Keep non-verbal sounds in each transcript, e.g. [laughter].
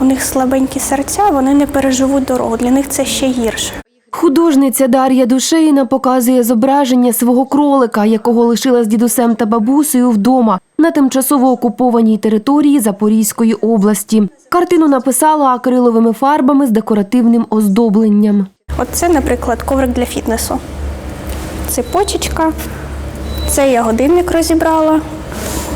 У них слабенькі серця, вони не переживуть дорогу. Для них це ще гірше. Художниця Дар'я Душеїна показує зображення свого кролика, якого лишила з дідусем та бабусею вдома на тимчасово окупованій території Запорізької області. Картину написала акриловими фарбами з декоративним оздобленням. Оце, наприклад, коврик для фітнесу. Це почечка, це я годинник розібрала,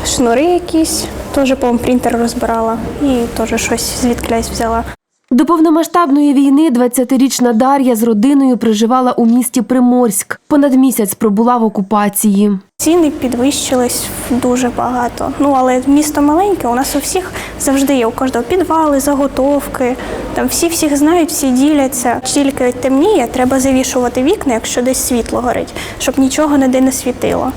шнури якісь, теж по принтер розбирала і теж щось звідклясь взяла. До повномасштабної війни 20-річна Дар'я з родиною проживала у місті Приморськ. Понад місяць пробула в окупації. Ціни підвищились дуже багато. Ну але місто маленьке, у нас у всіх завжди є у кожного підвали, заготовки. Там всі всіх знають, всі діляться. Тільки темніє, треба завішувати вікна, якщо десь світло горить, щоб нічого ніде не світило.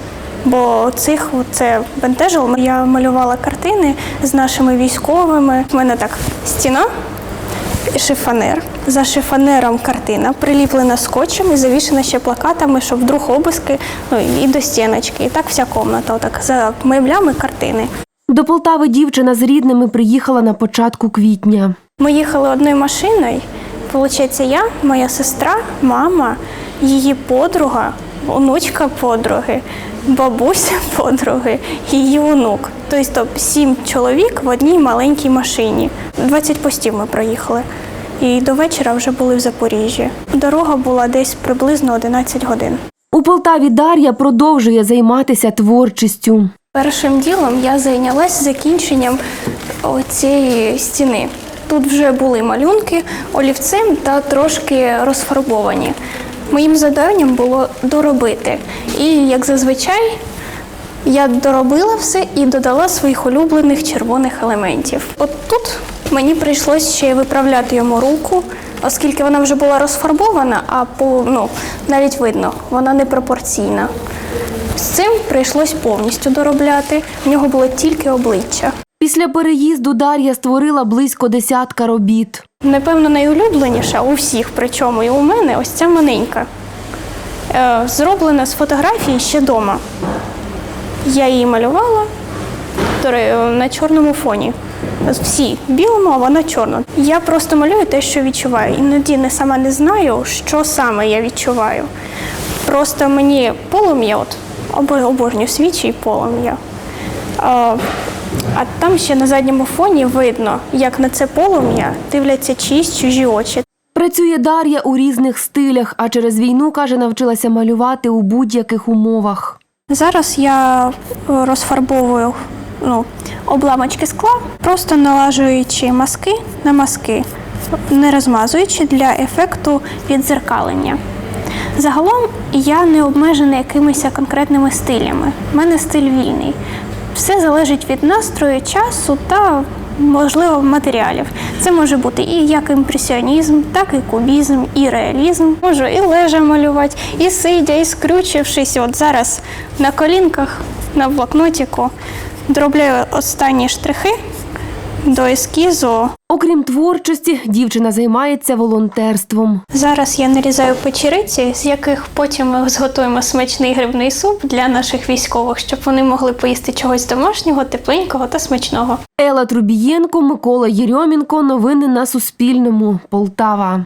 Бо цих це бентежило. Я малювала картини з нашими військовими. У мене так стіна, шифонер. За шифонером картина приліплена скотчем і завішена ще плакатами, щоб вдруг обиски, ну і до стіночки. І так вся комната, отак за меблями картини. До Полтави дівчина з рідними приїхала на початку квітня. Ми їхали одною машиною. Получається, я, моя сестра, мама, її подруга, онучка подруги, бабуся [laughs] подруги, її онук. Тобто сім чоловік в одній маленькій машині. 20 постів ми проїхали. І до вечора вже були в Запоріжжі. Дорога була десь приблизно 11 годин. У Полтаві Дар'я продовжує займатися творчістю. Першим ділом я зайнялася закінченням цієї стіни. Тут вже були малюнки олівцем та трошки розфарбовані. Моїм завданням було доробити. І, як зазвичай, я доробила все і додала своїх улюблених червоних елементів. От тут мені прийшлося ще виправляти йому руку, оскільки вона вже була розфарбована, а по ну навіть видно, вона непропорційна. З цим прийшлось повністю доробляти. В нього було тільки обличчя. Після переїзду Дар'я створила близько десятка робіт. Напевно, найулюбленіша у всіх, причому і у мене ось ця маленька. Е, зроблена з фотографії ще вдома. Я її малювала на чорному фоні. Всі білому, а вона чорна. Я просто малюю те, що відчуваю. Іноді не сама не знаю, що саме я відчуваю. Просто мені полум'я, от обожнюю свічі і полум'я. А, там ще на задньому фоні видно, як на це полум'я дивляться чиїсь чужі очі. Працює Дар'я у різних стилях, а через війну, каже, навчилася малювати у будь-яких умовах. Зараз я е, розфарбовую ну, обламочки скла, просто налажуючи маски на маски, не розмазуючи для ефекту відзеркалення. Загалом я не обмежена якимись конкретними стилями. У мене стиль вільний. Все залежить від настрою, часу та, можливо, матеріалів. Це може бути і як імпресіонізм, так і кубізм, і реалізм. Можу і лежа малювати, і сидя, і скрючившись. От зараз на колінках, на блокнотіку дробляю останні штрихи до ескізу. Окрім творчості, дівчина займається волонтерством. Зараз я нарізаю печериці, з яких потім ми зготуємо смачний грибний суп для наших військових, щоб вони могли поїсти чогось домашнього, тепленького та смачного. Ела Трубієнко, Микола Єрьомінко. Новини на Суспільному. Полтава.